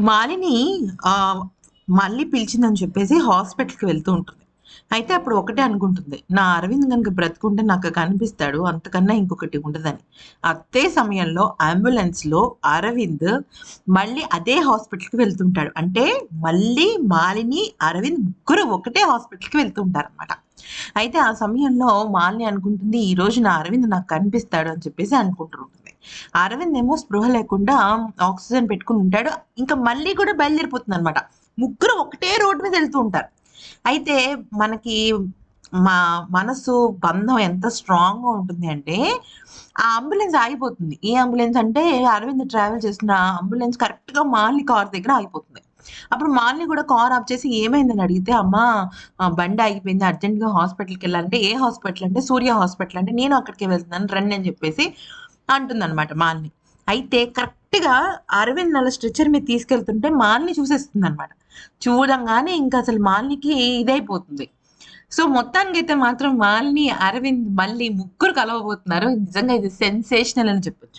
మాలిని ఆ, మళ్ళీ పిలిచిందని చెప్పేసి హాస్పిటల్కి వెళ్తూ ఉంటుంది. అయితే అప్పుడు ఒకటే అనుకుంటుంది నా అరవింద్ కనుక బ్రతుకుంటే నాకు కనిపిస్తాడు అంతకన్నా ఇంకొకటి ఉండదని. అదే సమయంలో అంబులెన్స్లో అరవింద్ మళ్ళీ అదే హాస్పిటల్కి వెళ్తుంటాడు. అంటే మళ్ళీ మాలిని అరవింద్ ముగ్గురు ఒకటే హాస్పిటల్కి వెళ్తుంటారు అనమాట అయితే ఆ సమయంలో మాలిని అనుకుంటుంది ఈ రోజు నా అరవింద్ నాకు కనిపిస్తాడు అని చెప్పేసి అనుకుంటూ అరవింద్ ఏమో స్పృహ లేకుండా ఆక్సిజన్ పెట్టుకుని ఉంటాడు. ఇంకా మళ్ళీ కూడా బయలుదేరిపోతుంది అనమాట ముగ్గురు ఒకటే రోడ్డు మీద వెళ్తూ ఉంటారు. అయితే మనకి మా మనసు బంధం ఎంత స్ట్రాంగ్గా ఉంటుంది అంటే ఆ అంబులెన్స్ ఆగిపోతుంది. ఏ అంబులెన్స్ అంటే అరవింద్ ట్రావెల్ చేసిన అంబులెన్స్ కరెక్ట్గా మాలిని కార్ దగ్గర ఆగిపోతుంది. అప్పుడు మాల్ని కూడా కార్ ఆఫ్ చేసి ఏమైందని అడిగితే అమ్మ బండి ఆగిపోయింది. అర్జెంట్గా హాస్పిటల్కి వెళ్ళాలంటే ఏ హాస్పిటల్ అంటే సూర్య హాస్పిటల్ అంటే నేను అక్కడికి వెళ్తున్నాను. రండి అని చెప్పేసి అంటుందన్నమాట మాలిని. అయితే కరెక్ట్గా అరవింద్ అలా స్ట్రెచర్ మీద తీసుకెళ్తుంటే మాలిని చూసేస్తుంది అనమాట చూడంగానే ఇంకా అసలు మాలినికి ఇదైపోతుంది. సో మొత్తానికి అయితే మాత్రం మాలిని అరవింద్ మళ్ళీ ముగ్గురు కలవబోతున్నారు. నిజంగా ఇది సెన్సేషనల్ అని చెప్పొచ్చు.